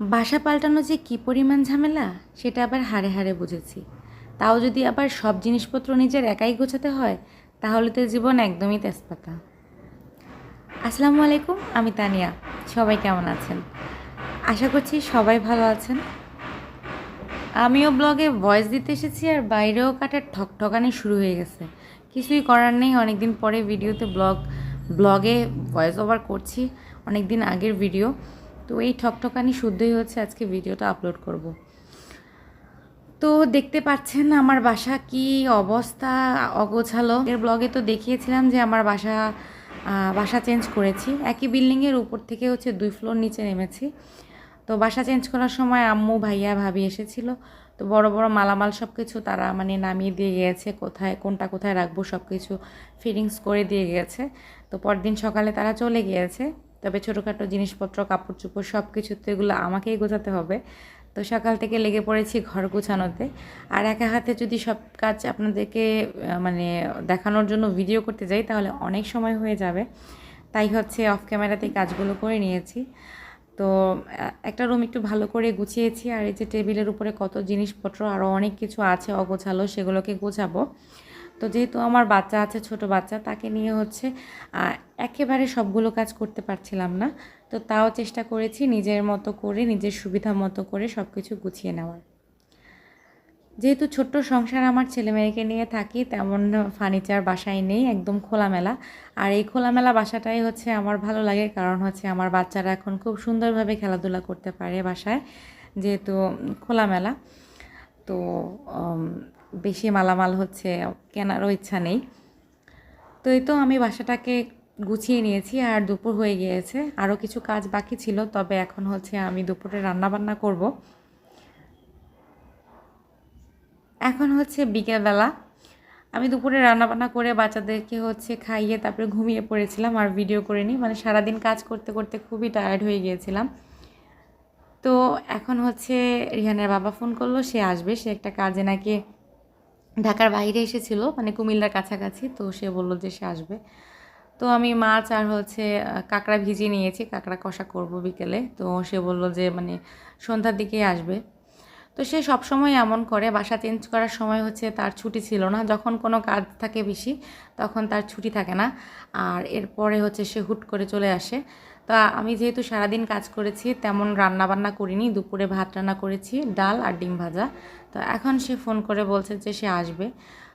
বাসা পাল্টানো যে কী পরিমাণ ঝামেলা, সেটা আবার হাড়ে হাড়ে বুঝেছি। তাও যদি আবার সব জিনিসপত্র নিজের একাই গোছাতে হয়, তাহলে তো জীবন একদমই তেজপাতা। আসসালামু আলাইকুম, আমি তানিয়া। সবাই কেমন আছেন? আশা করছি সবাই ভালো আছেন। আমিও ব্লগে ভয়েস দিতে এসেছি আর বাইরেও কাটার ঠকঠকানি শুরু হয়ে গেছে। কিছুই করার নেই, অনেকদিন পরে ভিডিওতে ব্লগ, ব্লগে ভয়েস ওভার করছি অনেক দিন আগের ভিডিও। তো এই ঠকঠকানি শুদ্ধই হচ্ছে, আজকে ভিডিওটা আপলোড করব। তো দেখতে পাচ্ছেন আমার বাসা কি অবস্থা অগোছালো। এর ব্লগে তো দেখিয়েছিলাম যে আমার বাসা বাসা চেঞ্জ করেছি। একই বিল্ডিংয়ের উপর থেকে হচ্ছে দুই ফ্লোর নিচে নেমেছি। তো বাসা চেঞ্জ করার সময় আম্মু, ভাইয়া, ভাবি এসেছিল। তো বড় বড় মালামাল সব কিছু তারা মানে নামিয়ে দিয়ে গিয়েছে, কোথায়, কোনটা কোথায় রাখব সব কিছু ফিটিংস করে দিয়ে গিয়েছে। তো পরদিন সকালে তারা চলে গিয়েছে। তবে ছোটোখাটো জিনিসপত্র কাপড় চোপড় সব কিছু তো এগুলো আমাকেই গোছাতে হবে। তো সকাল থেকে লেগে পড়েছি ঘর গোছানোতে। আর একা হাতে যদি সব কাজ আপনাদেরকে মানে দেখানোর জন্য ভিডিও করতে যাই, তাহলে অনেক সময় হয়ে যাবে। তাই হচ্ছে অফ ক্যামেরাতেই কাজগুলো করে নিয়েছি। তো একটা রুম একটু ভালো করে গুছিয়েছি। আর এই যে টেবিলের উপরে কত জিনিসপত্র আরও অনেক কিছু আছে অগোছালো, সেগুলোকে গোছাবো। তো যেহেতু আমার বাচ্চা আছে, ছোট বাচ্চা, তাকে নিয়ে হচ্ছে একেবারে সবগুলো কাজ করতে পারছিলাম না। তো তাও চেষ্টা করেছি নিজের মতো করে, নিজের সুবিধা মতো করে সব কিছু গুছিয়ে নেওয়ার। যেহেতু ছোট্ট সংসার আমার ছেলে মেয়েকে নিয়ে থাকি, তেমন ফার্নিচার বাসায় নেই, একদম খোলামেলা। আর এই খোলামেলা বাসাটাই হচ্ছে আমার ভালো লাগে, কারণ হচ্ছে আমার বাচ্চারা এখন খুব সুন্দরভাবে খেলাধুলা করতে পারে বাসায়, যেহেতু খোলামেলা। তো বেশি মালামাল হচ্ছে, কেনারও ইচ্ছা নেই। তো এই তো আমি বাসাটাকে গুছিয়ে নিয়েছি আর দুপুর হয়ে গিয়েছে। আরও কিছু কাজ বাকি ছিল, তবে এখন হচ্ছে আমি দুপুরে রান্না বান্না করব। এখন হচ্ছে বিকেলবেলা। আমি দুপুরে রান্নাবান্না করে বাচ্চাদেরকে হচ্ছে খাইয়ে তারপরে ঘুমিয়ে পড়েছিলাম আর ভিডিও করে নিই মানে সারাদিন কাজ করতে করতে খুবই টায়ার্ড হয়ে গিয়েছিলাম। তো এখন হচ্ছে রিহানের বাবা ফোন করল, সে আসবে, সে একটা কাজে নাকি ঢাকার বাইরে এসেছিল মানে কুমিল্লার কাছাকাছি, তো সে বলল যে সে আসবে। তো আমি মাছ আর হচ্ছে কাঁকড়া ভিজিয়ে নিয়েছি, কাঁকড়া কষা করব বিকেলে। তো সে বলল যে মানে সন্ধ্যার দিকেই আসবে। তো সে সবসময় এমন করে, বাসা চেঞ্জ করার সময় হচ্ছে তার ছুটি ছিল না। যখন কোনো কাজ থাকে বেশি, তখন তার ছুটি থাকে না। আর এরপরে হচ্ছে সে হুট করে চলে আসে। তা আমি যেহেতু সারাদিন কাজ করেছি, তেমন রান্না বান্না করিনি। দুপুরে ভাত রান্না করেছি, ডাল আর ডিম ভাজা। তো এখন সে ফোন করে বলছে যে সে আসবে।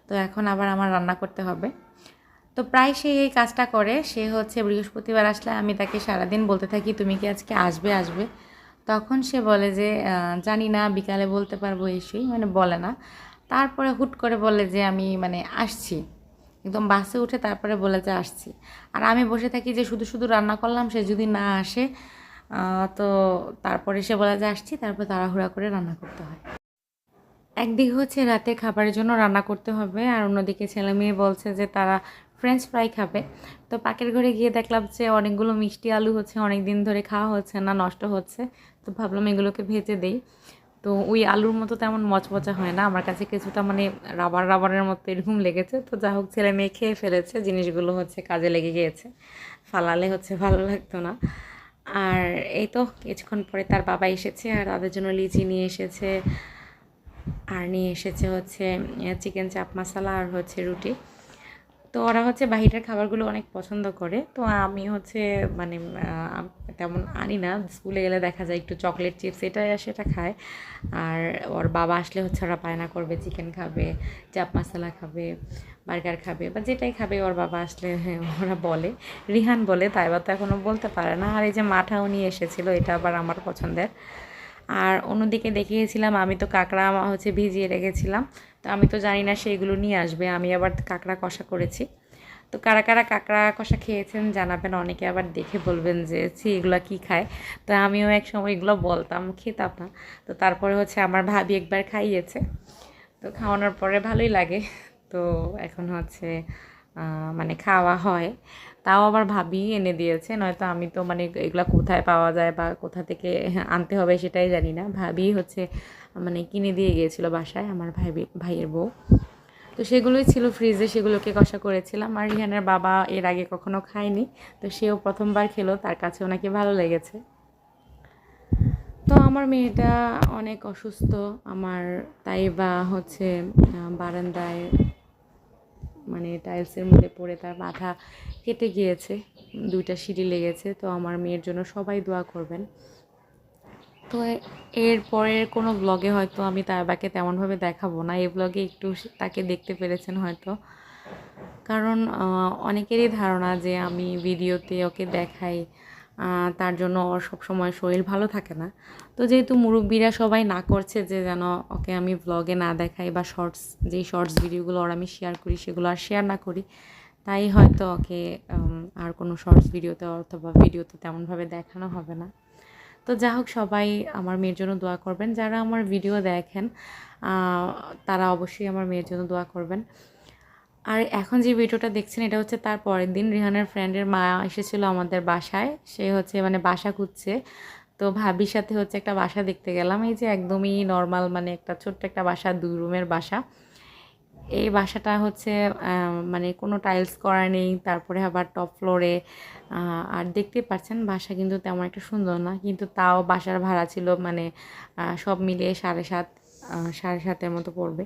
তো এখন আবার আমার রান্না করতে হবে। তো প্রায় সে এই কাজটা করে। সে হচ্ছে বৃহস্পতিবার আসলে আমি তাকে সারাদিন বলতে থাকি, তুমি কি আজকে আসবে আসবে? তখন সে বলে যে জানি না, বিকালে বলতে পারব এসেই। মানে বলে না। তারপরে হুট করে বলে যে, আমি মানে আসছি। একদম বাসে উঠে তারপরে বলে যে, আসছি। আর আমি বসে থাকি যে, শুধু শুধু রান্না করলাম, সে যদি না আসে তো তারপরে সে বলে যে, আসছি। তারপর তাড়াহুড়া করে রান্না করতে হয়। একদিকে হচ্ছে রাতে খাবারের জন্য রান্না করতে হবে, আর অন্যদিকে ছেলে মেয়ে বলছে যে, তারা ফ্রেঞ্চ ফ্রাই খাবে। তো পাকের ঘরে গিয়ে দেখলাম যে, অনেকগুলো মিষ্টি আলু হচ্ছে অনেক দিন ধরে খাওয়া হচ্ছে না, নষ্ট হচ্ছে। তো ভাবলাম এগুলোকে ভেজে দেই। তো ওই আলুর মতো তেমন মচমচা হয় না। আমার কাছে কিছুটা মানে রাবার রাবারের মতো এরকম লেগেছে। তো যা হোক, ছেলে মেয়ে খেয়ে ফেলেছে। জিনিসগুলো হচ্ছে কাজে লেগে গিয়েছে। ফালালে হচ্ছে ভালো লাগতো না। আর এই তো কিছুক্ষণ পরে তার বাবা এসেছে আর তাদের জন্য লিচি নিয়ে এসেছে। আর নিয়ে এসেছে হচ্ছে চিকেন চাপ মশলা আর হচ্ছে রুটি। তো ওরা হচ্ছে বাহিরের খাবারগুলো অনেক পছন্দ করে। তো আমি হচ্ছে মানে তেমন আনি না। স্কুলে গেলে দেখা যায় একটু চকলেট চিপস এটাই এটা সেটা খায়। আর ওর বাবা আসলে হচ্ছে ওরা বায়না করবে চিকেন খাবে চাপ মশলা খাবে বার্গার খাবে বা যেটাই খাবে ওর বাবা আসলে হ্যাঁ, ওরা বলে। রিহান বলে তাই বা তো এখনও বলতে পারে না। আর এই যে মাঠাও নিয়ে এসেছিল এটা আবার আমার পছন্দের। আর অন্যদিকে দেখিয়েছিলাম আমি তো কাঁকড়া হচ্ছে ভিজিয়ে রেখেছিলাম। তো আমি তো জানি না সেইগুলো নিয়ে আসবে আমি আবার কাঁকড়া কষা করেছি। তো কারা কারা কাঁকড়া কষা খেয়েছেন জানাবেন, অনেকে আবার দেখে বলবেন যে, ছি, এগুলো কী খায়? তো আমিও এক সময় এগুলো বলতাম, খেতাম না। তো তারপরে হচ্ছে আমার ভাবি একবার খাইয়েছে। তো খাওয়ানোর পরে ভালোই লাগে। তো এখন হচ্ছে মানে খাওয়া হয়। তাও আবার ভাবি এনে দিয়েছে, নয়তো আমি তো মানে এগুলা কোথায় পাওয়া যায় বা কোথা থেকে আনতে হবে সেটাই জানি না। ভাবি হচ্ছে মানে কিনে দিয়ে গিয়েছিল বাসায়, আমার ভাই ভাইয়ের বউ। তো সেগুলোই ছিল ফ্রিজে সেগুলোকে কষা করেছিলাম। আর রিহানের বাবা এর আগে কখনো খায়নি, তো সেও প্রথমবার খেলো, তার কাছে ওনাকে ভালো লেগেছে। তো আমার মেয়েটা অনেক অসুস্থ, আমার তাই বা হচ্ছে বারান্দায় মানে টাইলসের মধ্যে পড়ে তার মাথা কেটে গিয়েছে, দুইটা সিঁড়ি লেগেছে, তো আমার মেয়ের জন্য সবাই দোয়া করবেন। তো এর পরের কোনো ব্লগে হয়তো আমি তাইবাকে তেমনভাবে দেখাবো না। এই ব্লগে একটু তাকে দেখতে পেরেছেন হয়তো। কারণ অনেকেরই ধারণা যে আমি ভিডিওতে ওকে দেখাই তার জন্য ওর সবসময় শরীর ভালো থাকে না। তো যেহেতু মুরব্বীরা সবাই না করছে যে যেন ওকে আমি ব্লগে না দেখাই বা শর্টস যেই শর্টস ভিডিওগুলো ওর আমি শেয়ার করি, সেগুলো আর শেয়ার না করি, তাই হয়তো ওকে আর কোনো শর্টস ভিডিওতে অথবা ভিডিওতে তেমনভাবে দেখানো হবে না। তো যা হোক সবাই আমার মেয়ের জন্য দোয়া করবেন। যারা আমার ভিডিও দেখেন তারা অবশ্যই আমার মেয়ের জন্য দোয়া করবেন। আর এখন যে ভিডিওটা দেখছেন, এটা হচ্ছে তার পরের দিন। রিহানের ফ্রেন্ডের মা এসেছিল আমাদের বাসায়। সে হচ্ছে মানে বাসা খুঁজছে। তো ভাবির সাথে হচ্ছে একটা বাসা দেখতে গেলাম। এই যে একদমই নর্মাল মানে একটা ছোট্ট একটা বাসা, দুই রুমের বাসা। এই বাসাটা হচ্ছে মানে কোনো টাইলস করা নেই, তারপরে আবার টপ ফ্লোরে আর দেখতে পাচ্ছেন বাসা কিন্তু তেমন একটা সুন্দর না, কিন্তু তাও বাসার ভাড়া ছিল মানে সব মিলিয়ে সাড়ে সাত সাড়ে সাতের মতো পড়বে।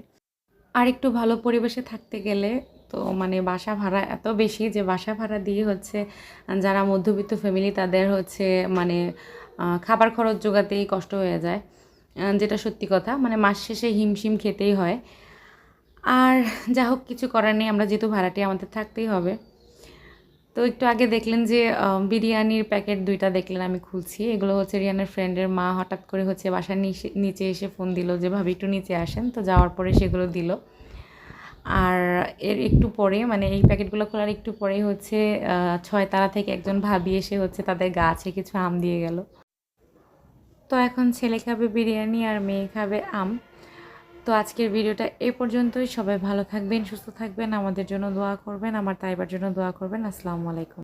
আর একটু ভালো পরিবেশে থাকতে গেলে তো মানে বাসা ভাড়া এত বেশি যে বাসা ভাড়া দিয়ে হচ্ছে, যারা মধ্যবিত্ত ফ্যামিলি তাদের হচ্ছে মানে খাবার খরচ জোগাতেই কষ্ট হয়ে যায়। যেটা সত্যি কথা মানে মাস শেষে হিমশিম খেতেই হয়। আর যা হোক, কিছু করার নেই, আমরা যেহেতু ভাড়াটি আমাদের থাকতেই হবে। তো একটু আগে দেখলেন যে বিরিয়ানির প্যাকেট দুইটা দেখলেন, আমি খুলছি। এগুলো হচ্ছে রিয়ানের ফ্রেন্ডের মা হঠাৎ করে হচ্ছে বাসার নিচে এসে ফোন দিল যে, ভাবি, একটু নিচে আসেন। তো যাওয়ার পরে সেগুলো দিল। আর এর একটু পরে মানে এই প্যাকেটগুলো খোলার একটু পরেই হচ্ছে ছয় তারা থেকে একজন ভাবি এসে হচ্ছে তাদের গাছে কিছু আম দিয়ে গেল। তো এখন ছেলে খাবে বিরিয়ানি আর মেয়ে খাবে আম। তো আজকের ভিডিওটা এ পর্যন্তই। সবাই ভালো থাকবেন, সুস্থ থাকবেন, আমাদের জন্য দোয়া করবেন, আমার তাইবার জন্য দোয়া করবেন। আসসালামু আলাইকুম।